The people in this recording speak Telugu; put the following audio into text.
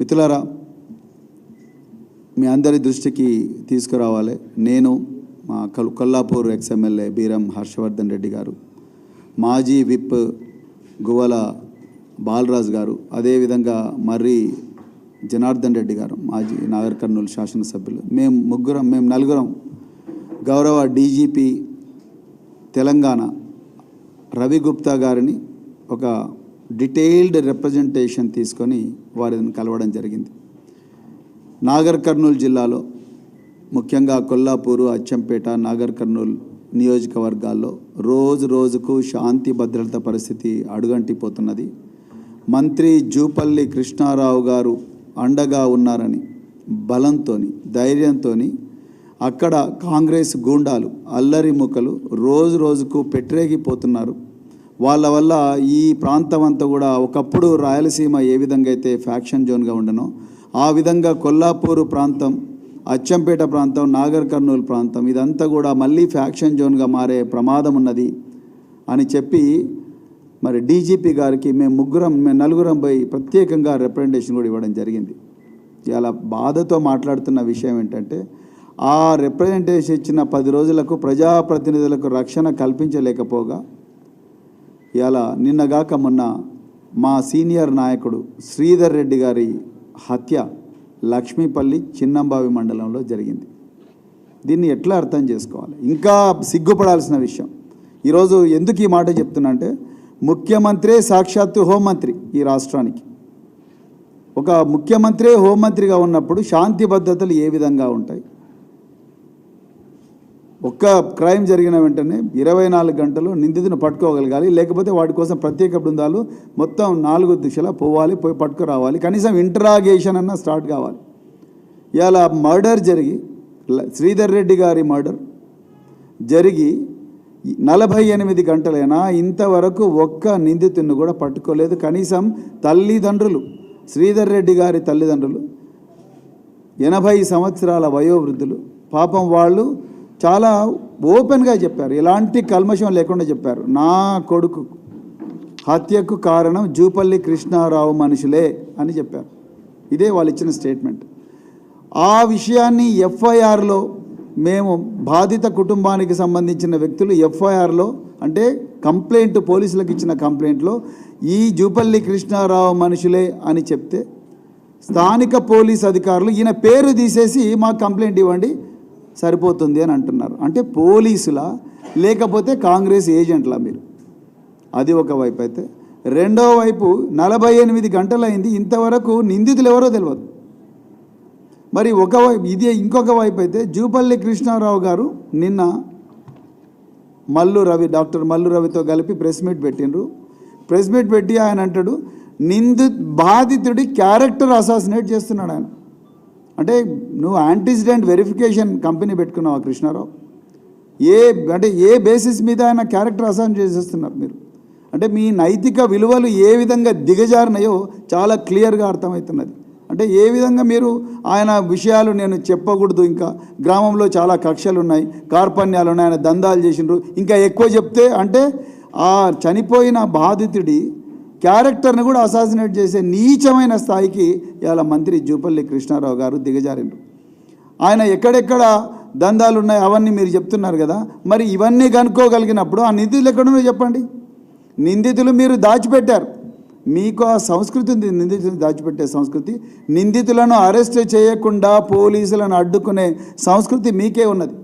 మిత్రులారా మీ అందరి దృష్టికి తీసుకురావాలి. నేను మా కల్ కొల్లాపూర్ ఎక్స్ఎమ్మెల్యే బీరం హర్షవర్ధన్ రెడ్డి గారు మాజీ విప్ గువల బాలరాజు గారు అదేవిధంగా మర్రి జనార్దన్ రెడ్డి గారు మాజీ నాగర్ కర్నూలు శాసనసభ్యులు మేము ముగ్గురం మేము నలుగురం గౌరవ డీజీపీ తెలంగాణ రవి గుప్తా గారిని ఒక డీటెయిల్డ్ రిప్రజెంటేషన్ తీసుకొని వారిని కలవడం జరిగింది. నాగర్ కర్నూలు జిల్లాలో ముఖ్యంగా కొల్లాపూరు అచ్చంపేట నాగర్ కర్నూలు నియోజకవర్గాల్లో రోజు రోజుకు శాంతి భద్రత పరిస్థితి అడుగంటిపోతున్నది. మంత్రి జూపల్లి కృష్ణారావు గారు అండగా ఉన్నారని బలంతో ధైర్యంతో అక్కడ కాంగ్రెస్ గూండాలు అల్లరి ముఖలు రోజు రోజుకు పెట్టరేగిపోతున్నారు. వాళ్ళ వల్ల ఈ ప్రాంతం అంతా కూడా ఒకప్పుడు రాయలసీమ ఏ విధంగా అయితే ఫ్యాక్షన్ జోన్గా ఉండనో ఆ విధంగా కొల్లాపూరు ప్రాంతం అచ్చంపేట ప్రాంతం నాగర్ కర్నూలు ప్రాంతం ఇదంతా కూడా మళ్ళీ ఫ్యాక్షన్ జోన్గా మారే ప్రమాదం ఉన్నది అని చెప్పి మరి డీజీపీ గారికి మేము ముగ్గురం మేము నలుగురం పోయి ప్రత్యేకంగా రిప్రజెంటేషన్ కూడా ఇవ్వడం జరిగింది. ఇలా బాధతో మాట్లాడుతున్న విషయం ఏంటంటే ఆ రిప్రజెంటేషన్ ఇచ్చిన పది రోజులకు ప్రజాప్రతినిధులకు రక్షణ కల్పించలేకపోగా ఇలా నిన్నగాక మొన్న మా సీనియర్ నాయకుడు శ్రీధర్ రెడ్డి గారి హత్య లక్ష్మీపల్లి చిన్నంబావి మండలంలో జరిగింది. దీన్ని ఎట్లా అర్థం చేసుకోవాలి? ఇంకా సిగ్గుపడాల్సిన విషయం. ఈరోజు ఎందుకు ఈ మాట చెప్తున్నా అంటే ముఖ్యమంత్రే సాక్షాత్తు హోంమంత్రి ఈ రాష్ట్రానికి. ఒక ముఖ్యమంత్రే హోంమంత్రిగా ఉన్నప్పుడు శాంతి భద్రతలు ఏ విధంగా ఉంటాయి? ఒక్క క్రైమ్ జరిగిన వెంటనే ఇరవై నాలుగు గంటలు నిందితుని పట్టుకోగలగాలి లేకపోతే వాటి కోసం ప్రత్యేక బృందాలు మొత్తం నాలుగు దిశలా పోవాలి పోయి పట్టుకురావాలి. కనీసం ఇంటరాగేషన్ అన్న స్టార్ట్ కావాలి. ఇవాళ మర్డర్ జరిగి శ్రీధర్ రెడ్డి గారి మర్డర్ జరిగి నలభై ఎనిమిది గంటలైనా ఇంతవరకు ఒక్క నిందితుడిని కూడా పట్టుకోలేదు. కనీసం తల్లిదండ్రులు శ్రీధర్ రెడ్డి గారి తల్లిదండ్రులు ఎనభై సంవత్సరాల వయోవృద్ధులు పాపం వాళ్ళు చాలా ఓపెన్గా చెప్పారు. ఎలాంటి కల్మషం లేకుండా చెప్పారు. నా కొడుకు హత్యకు కారణం జూపల్లి కృష్ణారావు మనుషులే అని చెప్పారు. ఇదే వాళ్ళు ఇచ్చిన స్టేట్మెంట్. ఆ విషయాన్ని ఎఫ్ఐఆర్లో మేము బాధిత కుటుంబానికి సంబంధించిన వ్యక్తులు ఎఫ్ఐఆర్లో అంటే కంప్లైంట్ పోలీసులకు ఇచ్చిన కంప్లైంట్లో ఈ జూపల్లి కృష్ణారావు మనుషులే అని చెప్తే స్థానిక పోలీస్ అధికారులు ఈయన పేరు తీసేసి మాకు కంప్లైంట్ ఇవ్వండి. సరిపోతుంది అని అంటున్నారు. అంటే పోలీసులా లేకపోతే కాంగ్రెస్ ఏజెంట్లా మీరు. అది ఒక వైపు అయితే. రెండో వైపు నలభై ఎనిమిది గంటలైంది ఇంతవరకు నిందితులు ఎవరో తెలియదు మరి ఒక వైపు ఇది ఇంకొక వైపు అయితే జూపల్లి కృష్ణారావు గారు నిన్న మల్లు రవి డాక్టర్ మల్లు రవితో కలిపి ప్రెస్ మీట్ పెట్టిండ్రు. ప్రెస్ మీట్ పెట్టి ఆయన అంటాడు నింది బాధితుడి క్యారెక్టర్ అసాసినేట్ చేస్తున్నాడు ఆయన. అంటే నువ్వు యాంటీసిడెంట్ వెరిఫికేషన్ కంపెనీ పెట్టుకున్నావు కృష్ణారావు? ఏ అంటే ఏ బేసిస్ మీద ఆయన క్యారెక్టర్ అసాన్ చేసేస్తున్నారు మీరు? అంటే మీ నైతిక విలువలు ఏ విధంగా దిగజారినాయో చాలా క్లియర్గా అర్థమవుతున్నది. అంటే ఏ విధంగా మీరు ఆయన విషయాలు నేను చెప్పకూడదు ఇంకా గ్రామంలో చాలా కక్షలు ఉన్నాయి కార్పణ్యాలు ఉన్నాయి ఆయన దందాలు చేసిండ్రు ఇంకా ఎక్కువ చెప్తే అంటే ఆ చనిపోయిన బాధితుడి క్యారెక్టర్ని కూడా అసాసినేట్ చేసే నీచమైన స్థాయికి ఇవాళ మంత్రి జూపల్లి కృష్ణారావు గారు దిగజారిండు ఆయన ఎక్కడెక్కడ దందాలు ఉన్నాయి అవన్నీ మీరు చెప్తున్నారు కదా మరి ఇవన్నీ కనుక్కోగలిగినప్పుడు ఆ నిందితులు ఎక్కడున్నో చెప్పండి. నిందితులు మీరు దాచిపెట్టారు. మీకు ఆ సంస్కృతి ఉంది నిందితులను దాచిపెట్టే సంస్కృతి. నిందితులను అరెస్ట్ చేయకుండా పోలీసులను అడ్డుకునే సంస్కృతి మీకే ఉన్నది.